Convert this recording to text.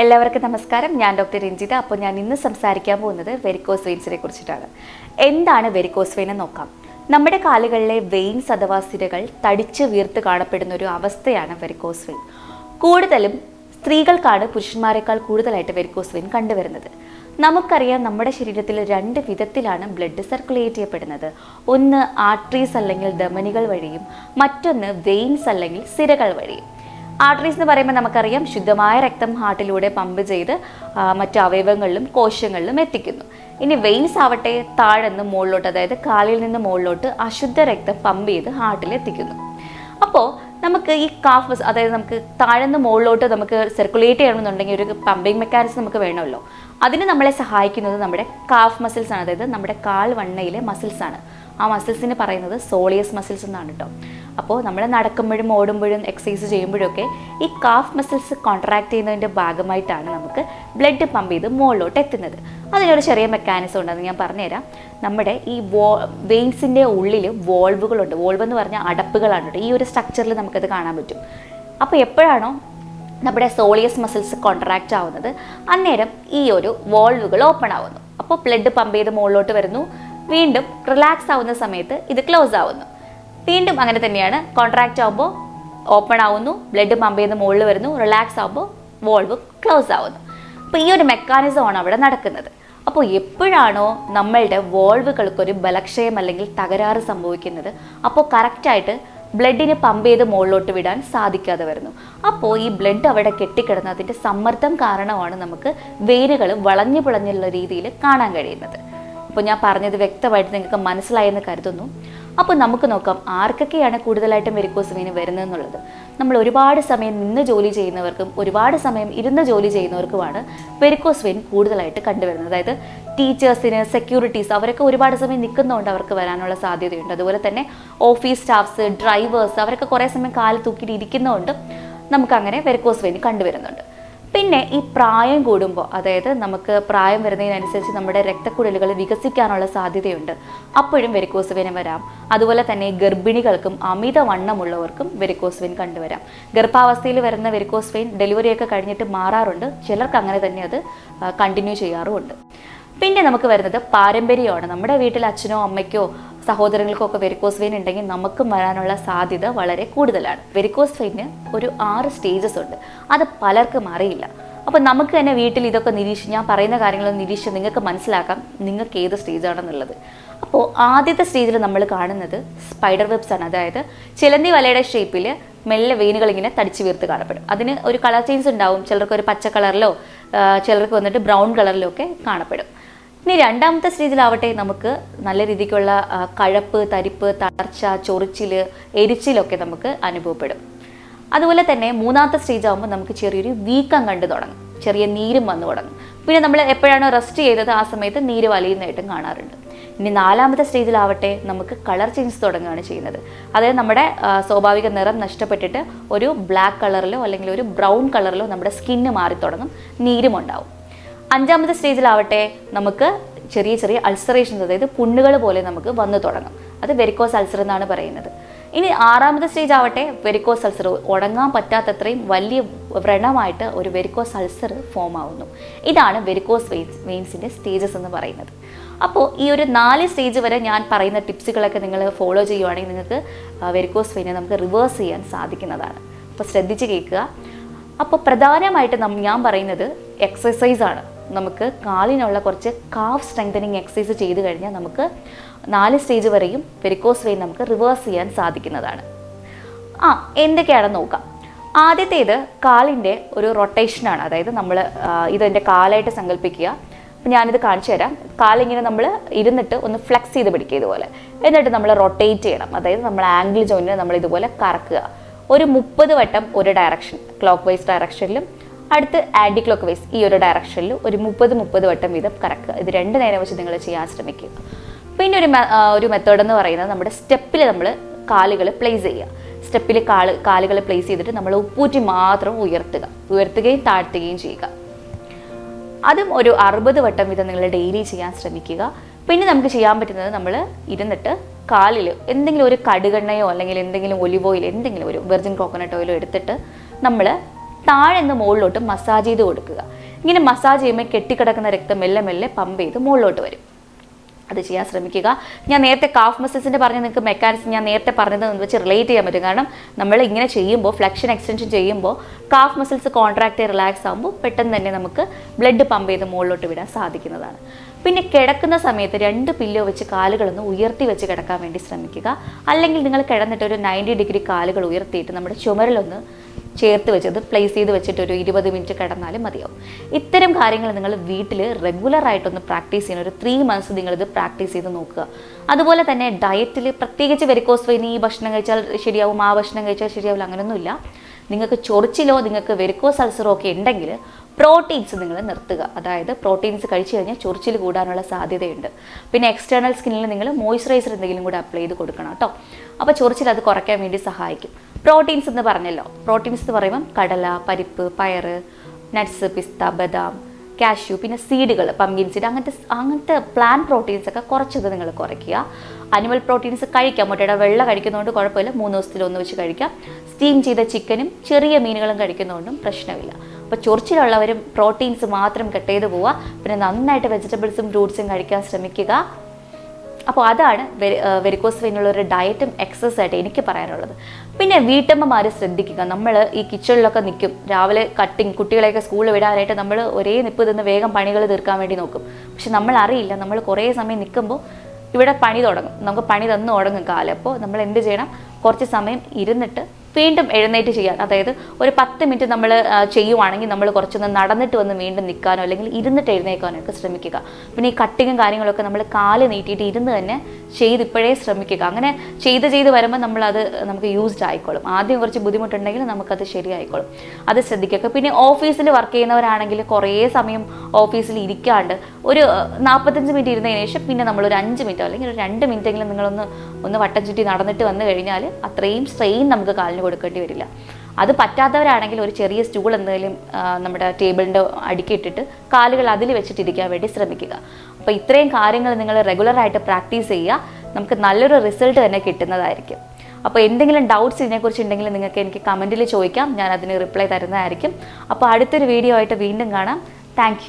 എല്ലാവർക്കും നമസ്കാരം. ഞാൻ ഡോക്ടർ രഞ്ജിത അപ്പോൾ ഞാൻ ഇന്ന് സംസാരിക്കാൻ പോകുന്നത് വെരിക്കോസ് വെയിൻസിനെ കുറിച്ചിട്ടാണ്. എന്താണ് വെരിക്കോസ് വെയിൻ എന്ന് നോക്കാം. നമ്മുടെ കാലുകളിലെ വെയിൻസ് അഥവാ സിരകൾ തടിച്ച് വീർത്ത് കാണപ്പെടുന്ന ഒരു അവസ്ഥയാണ് വെരിക്കോസ് വെയിൻ കൂടുതലും സ്ത്രീകൾക്കാണ് പുരുഷന്മാരെക്കാൾ കൂടുതലായിട്ട് വെരിക്കോസ് വെയിൻ കണ്ടുവരുന്നത്. നമുക്കറിയാം നമ്മുടെ ശരീരത്തിൽ രണ്ട് വിധത്തിലാണ് ബ്ലഡ് സർക്കുലേറ്റ് ചെയ്യപ്പെടുന്നത്. ഒന്ന് ആർട്രീസ് അല്ലെങ്കിൽ ധമനികൾ വഴിയും മറ്റൊന്ന് വെയിൻസ് അല്ലെങ്കിൽ സിരകൾ വഴിയും. ആർട്ടറീസ് എന്ന് പറയുമ്പോൾ നമുക്കറിയാം ശുദ്ധമായ രക്തം ഹാർട്ടിലൂടെ പമ്പ് ചെയ്ത് മറ്റു അവയവങ്ങളിലും കോശങ്ങളിലും എത്തിക്കുന്നു. ഇനി വെയിൻസ് ആവട്ടെ താഴെന്ന് മുകളിലോട്ട് അതായത് കാലിൽ നിന്ന് മുകളിലോട്ട് അശുദ്ധ രക്തം പമ്പ് ചെയ്ത് ഹാർട്ടിൽ എത്തിക്കുന്നു. അപ്പോൾ നമുക്ക് ഈ കാഫ് അതായത് നമുക്ക് താഴ്ന്ന് മുകളിലോട്ട് നമുക്ക് സർക്കുലേറ്റ് ചെയ്യണമെന്നുണ്ടെങ്കിൽ ഒരു പമ്പിങ് മെക്കാനിസം നമുക്ക് വേണമല്ലോ. അതിന് നമ്മളെ സഹായിക്കുന്നത് നമ്മുടെ കാഫ് മസിൽസ് ആണ്. അതായത് നമ്മുടെ കാൽ വണ്ണയിലെ മസിൽസ് ആണ്. ആ മസിൽസിന് പറയുന്നത് സോളിയസ് മസിൽസ് എന്നാണ് കേട്ടോ അപ്പോൾ നമ്മൾ നടക്കുമ്പോഴും ഓടുമ്പോഴും എക്സസൈസ് ചെയ്യുമ്പോഴൊക്കെ ഈ കാഫ് മസിൽസ് കോൺട്രാക്ട് ചെയ്യുന്നതിന്റെ ഭാഗമായിട്ടാണ് നമുക്ക് ബ്ലഡ് പമ്പ് ചെയ്ത് മുകളിലോട്ട് എത്തുന്നത്. അതിനൊരു ചെറിയ മെക്കാനിസം ഉണ്ടെന്ന് ഞാൻ പറഞ്ഞുതരാം. നമ്മുടെ ഈ വോ വെയിൻസിന്റെ ഉള്ളിൽ വോൾവുകളുണ്ട് വോൾവ് എന്ന് പറഞ്ഞാൽ അടപ്പുകളാണ് ഈ ഒരു സ്ട്രക്ചറിൽ നമുക്കത് കാണാൻ പറ്റും. അപ്പോൾ എപ്പോഴാണോ നമ്മുടെ സോളിയസ് മസിൽസ് കോൺട്രാക്റ്റ് ആവുന്നത് അന്നേരം ഈ ഒരു വോൾവുകൾ ഓപ്പൺ ആവുന്നു. അപ്പോൾ ബ്ലഡ് പമ്പ് ചെയ്ത് മുകളിലോട്ട് വരുന്നു. വീണ്ടും റിലാക്സ് ആവുന്ന സമയത്ത് ഇത് ക്ലോസ് ആവുന്നു. വീണ്ടും അങ്ങനെ തന്നെയാണ്. കോൺട്രാക്റ്റ് ആവുമ്പോൾ ഓപ്പൺ ആവുന്നു. ബ്ലഡ് പമ്പ് ചെയ്ത് മുകളിൽ വരുന്നു. റിലാക്സ് ആവുമ്പോൾ വോൾവ് ക്ലോസ് ആവുന്നു. അപ്പോൾ ഈ ഒരു മെക്കാനിസമാണ് അവിടെ നടക്കുന്നത്. അപ്പോൾ എപ്പോഴാണോ നമ്മളുടെ വോൾവുകൾക്കൊരു ബലക്ഷയം അല്ലെങ്കിൽ തകരാറ് സംഭവിക്കുന്നത് അപ്പോൾ കറക്റ്റായിട്ട് ബ്ലഡിന് പമ്പ് ചെയ്ത് മുകളിലോട്ട് വിടാൻ സാധിക്കാതെ വരുന്നു. അപ്പോൾ ഈ ബ്ലഡ് അവിടെ കെട്ടിക്കിടന്ന് അതിന്റെ സമ്മർദ്ദം കാരണമാണ് നമുക്ക് വേരുകൾ വളഞ്ഞു പിളഞ്ഞുള്ള രീതിയിൽ കാണാൻ കഴിയുന്നത്. അപ്പോൾ ഞാൻ പറഞ്ഞത് വ്യക്തമായിട്ട് നിങ്ങൾക്ക് മനസ്സിലായെന്ന് കരുതുന്നു. അപ്പോൾ നമുക്ക് നോക്കാം ആർക്കൊക്കെയാണ് കൂടുതലായിട്ടും വെരിക്കോസ് വെയിൻ വരുന്നതെന്നുള്ളത്. നമ്മൾ ഒരുപാട് സമയം നിന്ന് ജോലി ചെയ്യുന്നവർക്കും ഒരുപാട് സമയം ഇരുന്ന് ജോലി ചെയ്യുന്നവർക്കുമാണ് വെരിക്കോസ് വെയിൻ കൂടുതലായിട്ട് കണ്ടുവരുന്നത്. അതായത് ടീച്ചേഴ്സിന് സെക്യൂരിറ്റീസ് അവരൊക്കെ ഒരുപാട് സമയം നിൽക്കുന്നതുകൊണ്ട് അവർക്ക് വരാനുള്ള സാധ്യതയുണ്ട്. അതുപോലെ തന്നെ ഓഫീസ് സ്റ്റാഫ്സ് ഡ്രൈവേഴ്സ് അവരൊക്കെ കുറേ സമയം കാൽ തൂക്കിയിട്ട് ഇരിക്കുന്നതുകൊണ്ട് നമുക്കങ്ങനെ വെരിക്കോസ് വെയിൻ കണ്ടുവരുന്നുണ്ട്. പിന്നെ ഈ പ്രായം കൂടുമ്പോൾ അതായത് നമുക്ക് പ്രായം വരുന്നതിനനുസരിച്ച് നമ്മുടെ രക്തക്കുഴലുകൾ വികസിക്കാനുള്ള സാധ്യതയുണ്ട്. അപ്പോഴും വെരിക്കോസ് വെയിൻ വരാം. അതുപോലെ തന്നെ ഗർഭിണികൾക്കും അമിതവണ്ണമുള്ളവർക്കും വെരിക്കോസ് വെയിൻ കണ്ടുവരാം. ഗർഭാവസ്ഥയിൽ വരുന്ന വെരിക്കോസ് വെയിൻ ഡെലിവറിയൊക്കെ കഴിഞ്ഞിട്ട് മാറാറുണ്ട്. ചിലർക്ക് അങ്ങനെ തന്നെ അത് കണ്ടിന്യൂ ചെയ്യാറുമുണ്ട്. പിന്നെ നമുക്ക് വരുന്നത് പാരമ്പര്യമാണ്. നമ്മുടെ വീട്ടിൽ അച്ഛനോ അമ്മയ്ക്കോ സഹോദരങ്ങൾക്കോ ഒക്കെ വെരിക്കോസ് വെയിൻ ഉണ്ടെങ്കിൽ നമുക്കും വരാനുള്ള സാധ്യത വളരെ കൂടുതലാണ്. വെരിക്കോസ് വെയിന് ഒരു ആറ് സ്റ്റേജസ് ഉണ്ട്. അത് പലർക്കും അറിയില്ല. അപ്പോൾ നമുക്ക് തന്നെ വീട്ടിൽ ഇതൊക്കെ നിരീക്ഷിച്ച് ഞാൻ പറയുന്ന കാര്യങ്ങൾ നിരീക്ഷിച്ച് നിങ്ങൾക്ക് മനസ്സിലാക്കാം നിങ്ങൾക്ക് ഏത് സ്റ്റേജാണെന്നുള്ളത് അപ്പോൾ ആദ്യത്തെ സ്റ്റേജിൽ നമ്മൾ കാണുന്നത് സ്പൈഡർ വെബ്സ് ആണ്. അതായത് ചിലന്തി വലയുടെ ഷേപ്പിൽ മെല്ലെ വെയിനുകൾ ഇങ്ങനെ തടിച്ചു വീർത്ത് കാണപ്പെടും. അതിന് ഒരു കളർ ചേഞ്ച് ഉണ്ടാവും. ചിലർക്ക് ഒരു പച്ച കളറിലോ ചിലർക്ക് വന്നിട്ട് ബ്രൗൺ കളറിലോ ഒക്കെ കാണപ്പെടും. ഇനി രണ്ടാമത്തെ സ്റ്റേജിലാവട്ടെ നമുക്ക് നല്ല രീതിക്കുള്ള കഴപ്പ് തരിപ്പ് തളർച്ച ചൊറിച്ചിൽ എരിച്ചിലൊക്കെ നമുക്ക് അനുഭവപ്പെടും. അതുപോലെ തന്നെ മൂന്നാമത്തെ സ്റ്റേജ് ആകുമ്പോൾ നമുക്ക് ചെറിയൊരു വീക്കം കണ്ടു തുടങ്ങും. ചെറിയ നീരും വന്നു തുടങ്ങും. പിന്നെ നമ്മൾ എപ്പോഴാണോ റെസ്റ്റ് ചെയ്തത് ആ സമയത്ത് നീര് വലിയുന്നതായിട്ടും കാണാറുണ്ട്. ഇനി നാലാമത്തെ സ്റ്റേജിലാവട്ടെ നമുക്ക് കളർ ചേഞ്ച് തുടങ്ങുകയാണ് ചെയ്യുന്നത്. അതായത് നമ്മുടെ സ്വാഭാവിക നിറം നഷ്ടപ്പെട്ടിട്ട് ഒരു ബ്ലാക്ക് കളറിലോ അല്ലെങ്കിൽ ഒരു ബ്രൗൺ കളറിലോ നമ്മുടെ സ്കിന്ന് മാറി തുടങ്ങും. നീരും ഉണ്ടാവും അഞ്ചാമത്തെ സ്റ്റേജിലാവട്ടെ നമുക്ക് ചെറിയ ചെറിയ അൾസറേഷൻസ് അതായത് പുണ്ണുകൾ പോലെ നമുക്ക് വന്നു തുടങ്ങും. അത് വെരിക്കോസ് അൾസർ എന്നാണ് പറയുന്നത്. ഇനി ആറാമത്തെ സ്റ്റേജ് ആവട്ടെ വെരിക്കോസ് അൾസർ ഉടങ്ങാൻ പറ്റാത്തത്രയും വലിയ വ്രണമായിട്ട് ഒരു വെരിക്കോസ് അൾസർ ഫോം ആവുന്നു. ഇതാണ് വെരിക്കോസ് വെയിൻസ് വെയിൻസിന്റെ സ്റ്റേജസ് എന്ന് പറയുന്നത്. അപ്പോൾ ഈ ഒരു നാല് സ്റ്റേജ് വരെ ഞാൻ പറയുന്ന ടിപ്സുകളൊക്കെ നിങ്ങൾ ഫോളോ ചെയ്യുവാണെങ്കിൽ നിങ്ങൾക്ക് വെരിക്കോസ് വെയിനെ നമുക്ക് റിവേഴ്സ് ചെയ്യാൻ സാധിക്കുന്നതാണ്. അപ്പോൾ ശ്രദ്ധിച്ച് കേൾക്കുക. അപ്പോൾ പ്രധാനമായിട്ട് ഞാൻ പറയുന്നത് എക്സസൈസാണ് നമുക്ക് കാലിനുള്ള കുറച്ച് കാഫ് സ്ട്രെങ്തനിങ് എക്സസൈസ് ചെയ്ത് കഴിഞ്ഞാൽ നമുക്ക് നാല് സ്റ്റേജ് വരെയും വെരിക്കോസ് വെയിൻ നമുക്ക് റിവേഴ്സ് ചെയ്യാൻ സാധിക്കുന്നതാണ്. ആ എന്തൊക്കെയാണെന്ന് നോക്കാം. ആദ്യത്തേത് കാലിന്റെ ഒരു റൊട്ടേഷനാണ് അതായത് നമ്മൾ ഇതെന്റെ കാലായിട്ട് സങ്കല്പിക്കുക അപ്പം ഞാനിത് കാണിച്ചു തരാം. കാലിങ്ങനെ നമ്മൾ ഇരുന്നിട്ട് ഒന്ന് ഫ്ലെക്സ് ചെയ്ത് പിടിക്കുക ഇതുപോലെ. എന്നിട്ട് നമ്മൾ റൊട്ടേറ്റ് ചെയ്യണം. അതായത് നമ്മൾ ആംഗിൾ ജോയിനെ നമ്മൾ ഇതുപോലെ കറക്കുക. ഒരു മുപ്പത് വട്ടം ഒരു ഡയറക്ഷൻ ക്ലോക്ക് വൈസ് ഡയറക്ഷനിലും അടുത്ത് ആന്റി ക്ലോക്ക് വൈസ് ഈ ഒരു ഡയറക്ഷനിൽ ഒരു മുപ്പത് മുപ്പത് വട്ടം വീതം കറക്കുക. ഇത് രണ്ട് നേരം വെച്ച് നിങ്ങൾ ചെയ്യാൻ ശ്രമിക്കുക. പിന്നെ ഒരു ഒരു മെത്തേഡ് എന്ന് പറയുന്നത് നമ്മുടെ സ്റ്റെപ്പിൽ നമ്മൾ കാലുകൾ പ്ലേസ് ചെയ്യുക. സ്റ്റെപ്പിൽ കാൽ കാലുകൾ പ്ലേസ് ചെയ്തിട്ട് നമ്മൾ ഉപ്പൂറ്റി മാത്രം ഉയർത്തുക. ഉയർത്തുകയും താഴ്ത്തുകയും ചെയ്യുക. അതും ഒരു അറുപത് വട്ടം വീതം നിങ്ങൾ ഡെയിലി ചെയ്യാൻ ശ്രമിക്കുക. പിന്നെ നമുക്ക് ചെയ്യാൻ പറ്റുന്നത് നമ്മൾ ഇരുന്നിട്ട് കാലിൽ എന്തെങ്കിലും ഒരു കടുകെണ്ണയോ അല്ലെങ്കിൽ എന്തെങ്കിലും ഒലിവ് ഓയിൽ എന്തെങ്കിലും ഒരു വെർജിൻ കോക്കനട്ട് ഓയിലോ എടുത്തിട്ട് നമ്മൾ താഴെ നിന്ന് മുകളിലോട്ട് മസാജ് ചെയ്ത് കൊടുക്കുക. ഇങ്ങനെ മസാജ് ചെയ്യുമ്പോൾ കെട്ടിക്കിടക്കുന്ന രക്തം മെല്ലെ മെല്ലെ പമ്പ് ചെയ്ത് മുകളിലോട്ട് വരും. അത് ചെയ്യാൻ ശ്രമിക്കുക. ഞാൻ നേരത്തെ കാഫ് മസിൽസിന്റെ പറഞ്ഞ നിങ്ങൾക്ക് മെക്കാനിസം ഞാൻ നേരത്തെ പറഞ്ഞത് വെച്ച് റിലേറ്റ് ചെയ്യാൻ പറ്റും. കാരണം നമ്മൾ ഇങ്ങനെ ചെയ്യുമ്പോൾ ഫ്ലക്ഷൻ എക്സ്റ്റൻഷൻ ചെയ്യുമ്പോൾ കാഫ് മസിൽസ് കോൺട്രാക്ട് റിലാക്സ് ആകുമ്പോൾ പെട്ടെന്ന് തന്നെ നമുക്ക് ബ്ലഡ് പമ്പ് ചെയ്ത് മുകളിലോട്ട് വിടാൻ സാധിക്കുന്നതാണ്. പിന്നെ കിടക്കുന്ന സമയത്ത് രണ്ട് പില്ലോ വെച്ച് കാലുകളൊന്ന് ഉയർത്തി വെച്ച് കിടക്കാൻ വേണ്ടി ശ്രമിക്കുക. അല്ലെങ്കിൽ നിങ്ങൾ കിടന്നിട്ട് ഒരു നയന്റി ഡിഗ്രി കാലുകൾ ഉയർത്തിയിട്ട് നമ്മുടെ ചുമരിലൊന്ന് ചേർത്ത് വെച്ചത് പ്ലേസ് ചെയ്ത് വെച്ചിട്ട് ഒരു ഇരുപത് മിനിറ്റ് കിടന്നാലും മതിയാവും. ഇത്തരം കാര്യങ്ങൾ നിങ്ങൾ വീട്ടിൽ റെഗുലർ ആയിട്ടൊന്ന് പ്രാക്ടീസ് ചെയ്യണം. ഒരു ത്രീ മന്ത്സ് നിങ്ങളിത് പ്രാക്ടീസ് ചെയ്ത് നോക്കുക. അതുപോലെ തന്നെ ഡയറ്റിൽ പ്രത്യേകിച്ച് വെരിക്കോസ് വെയിൻ ഈ ഭക്ഷണം കഴിച്ചാൽ ശരിയാവും ആ ഭക്ഷണം കഴിച്ചാൽ ശരിയാവില്ല അങ്ങനെയൊന്നുമില്ല നിങ്ങൾക്ക് ചൊറിച്ചിലോ നിങ്ങൾക്ക് വെരിക്കോസ് അൾസറോ ഒക്കെ ഉണ്ടെങ്കിൽ പ്രോട്ടീൻസ് നിങ്ങൾ നിർത്തുക. അതായത് പ്രോട്ടീൻസ് കഴിച്ചു കഴിഞ്ഞാൽ ചൊറിച്ചിൽ കൂടാനുള്ള സാധ്യതയുണ്ട്. പിന്നെ എക്സ്റ്റേണൽ സ്കിന്നിൽ നിങ്ങൾ മോയ്സ്ചറൈസർ എന്തെങ്കിലും കൂടി അപ്ലൈ ചെയ്ത് കൊടുക്കണം കേട്ടോ. അപ്പോൾ ചൊറിച്ചിൽ അത് കുറയ്ക്കാൻ വേണ്ടി സഹായിക്കും. പ്രോട്ടീൻസ് എന്ന് പറഞ്ഞല്ലോ. പ്രോട്ടീൻസ് എന്ന് പറയുമ്പം കടല പരിപ്പ് പയർ നട്ട്സ് പിസ്ത ബദാം കാഷ്യൂ പിന്നെ സീഡുകൾ പമ്പിൻ സീഡ് അങ്ങനത്തെ അങ്ങനത്തെ പ്ലാൻ പ്രോട്ടീൻസ് ഒക്കെ കുറച്ചത് നിങ്ങൾ കുറയ്ക്കുക. അനിമൽ പ്രോട്ടീൻസ് കഴിക്കാം. മുട്ടയുടെ വെള്ള കഴിക്കുന്നതുകൊണ്ട് കുഴപ്പമില്ല. മൂന്ന് ദിവസത്തിൽ ഒന്ന് വെച്ച് കഴിക്കാം. സ്റ്റീം ചെയ്ത ചിക്കനും ചെറിയ മീനുകളും കഴിക്കുന്നതുകൊണ്ടും പ്രശ്നമില്ല. അപ്പോൾ ചൊറിച്ചിലുള്ളവരും പ്രോട്ടീൻസ് മാത്രം കട്ട് ചെയ്ത് പോവുക. പിന്നെ നന്നായിട്ട് വെജിറ്റബിൾസും ഫ്രൂട്ട്സും കഴിക്കാൻ ശ്രമിക്കുക. അപ്പോൾ അതാണ് വെരിക്കോസ് വെയിനുള്ള ഡയറ്റും എക്സസൈസ് ആയിട്ട് എനിക്ക് പറയാനുള്ളത്. പിന്നെ വീട്ടമ്മമാർ ശ്രദ്ധിക്കുക. നമ്മൾ ഈ കിച്ചണിലൊക്കെ നിൽക്കും. രാവിലെ കട്ടിങ് കുട്ടികളെയൊക്കെ സ്കൂളിൽ വിടാനായിട്ട് നമ്മൾ ഒരേ നിപ്പ് നിന്ന് വേഗം പണികൾ തീർക്കാൻ വേണ്ടി നോക്കും. പക്ഷെ നമ്മൾ അറിയില്ല. നമ്മൾ കുറേ സമയം നിൽക്കുമ്പോൾ ഇവിടെ പണി തുടങ്ങും. നമുക്ക് പണി തന്നു തുടങ്ങും കാലം. അപ്പോൾ നമ്മൾ എന്ത് ചെയ്യണം? കുറച്ച് സമയം ഇരുന്നിട്ട് വീണ്ടും എഴുന്നേറ്റ് ചെയ്യാൻ. അതായത് ഒരു പത്ത് മിനിറ്റ് നമ്മൾ ചെയ്യുവാണെങ്കിൽ നമ്മൾ കുറച്ചൊന്ന് നടന്നിട്ട് വന്ന് വീണ്ടും നിൽക്കാനോ അല്ലെങ്കിൽ ഇരുന്നിട്ട് എഴുന്നേൽക്കാനോ ഒക്കെ ശ്രമിക്കുക. പിന്നെ ഈ കട്ടിങ്ങും കാര്യങ്ങളൊക്കെ നമ്മൾ കാൽ നീട്ടിയിട്ട് ഇരുന്ന് തന്നെ ചെയ്ത് ഇപ്പോഴേ ശ്രമിക്കുക. അങ്ങനെ ചെയ്ത് ചെയ്ത് വരുമ്പോൾ നമ്മളത് നമുക്ക് യൂസ്ഡ് ആയിക്കോളും. ആദ്യം കുറച്ച് ബുദ്ധിമുട്ടുണ്ടെങ്കിൽ നമുക്കത് ശരിയായിക്കോളും. അത് ശ്രദ്ധിക്കുക. പിന്നെ ഓഫീസിൽ വർക്ക് ചെയ്യുന്നവരാണെങ്കിൽ കുറേ സമയം ഓഫീസിൽ ഇരിക്കാണ്ട് ഒരു നാൽപ്പത്തഞ്ച് മിനിറ്റ് ഇരുന്നതിന് ശേഷം പിന്നെ നമ്മൾ ഒരു അഞ്ച് മിനിറ്റോ അല്ലെങ്കിൽ ഒരു രണ്ട് മിനിറ്റെങ്കിലും നിങ്ങളൊന്ന് ഒന്ന് വട്ടം ചുറ്റി നടന്നിട്ട് വന്നു കഴിഞ്ഞാൽ അത്രയും സ്ട്രെയിൻ നമുക്ക് കാലിന് കൊടുക്കേണ്ടി വരില്ല. അത് പറ്റാത്തവരാണെങ്കിൽ ഒരു ചെറിയ സ്റ്റൂൾ എന്തെങ്കിലും നമ്മുടെ ടേബിളിന്റെ അടുക്കിയിട്ടിട്ട് കാലുകൾ അതിൽ വെച്ചിട്ടിരിക്കാൻ വേണ്ടി ശ്രമിക്കുക. അപ്പോൾ ഇത്രയും കാര്യങ്ങൾ നിങ്ങൾ റെഗുലറായിട്ട് പ്രാക്ടീസ് ചെയ്യുക. നമുക്ക് നല്ലൊരു റിസൾട്ട് തന്നെ കിട്ടുന്നതായിരിക്കും. അപ്പോൾ എന്തെങ്കിലും ഡൗട്ട്സ് ഇതിനെക്കുറിച്ച് ഉണ്ടെങ്കിൽ നിങ്ങൾക്ക് എനിക്ക് കമന്റിൽ ചോദിക്കാം. ഞാൻ അതിന് റിപ്ലൈ തരുന്നതായിരിക്കും. അപ്പോൾ അടുത്തൊരു വീഡിയോ ആയിട്ട് വീണ്ടും കാണാം. താങ്ക്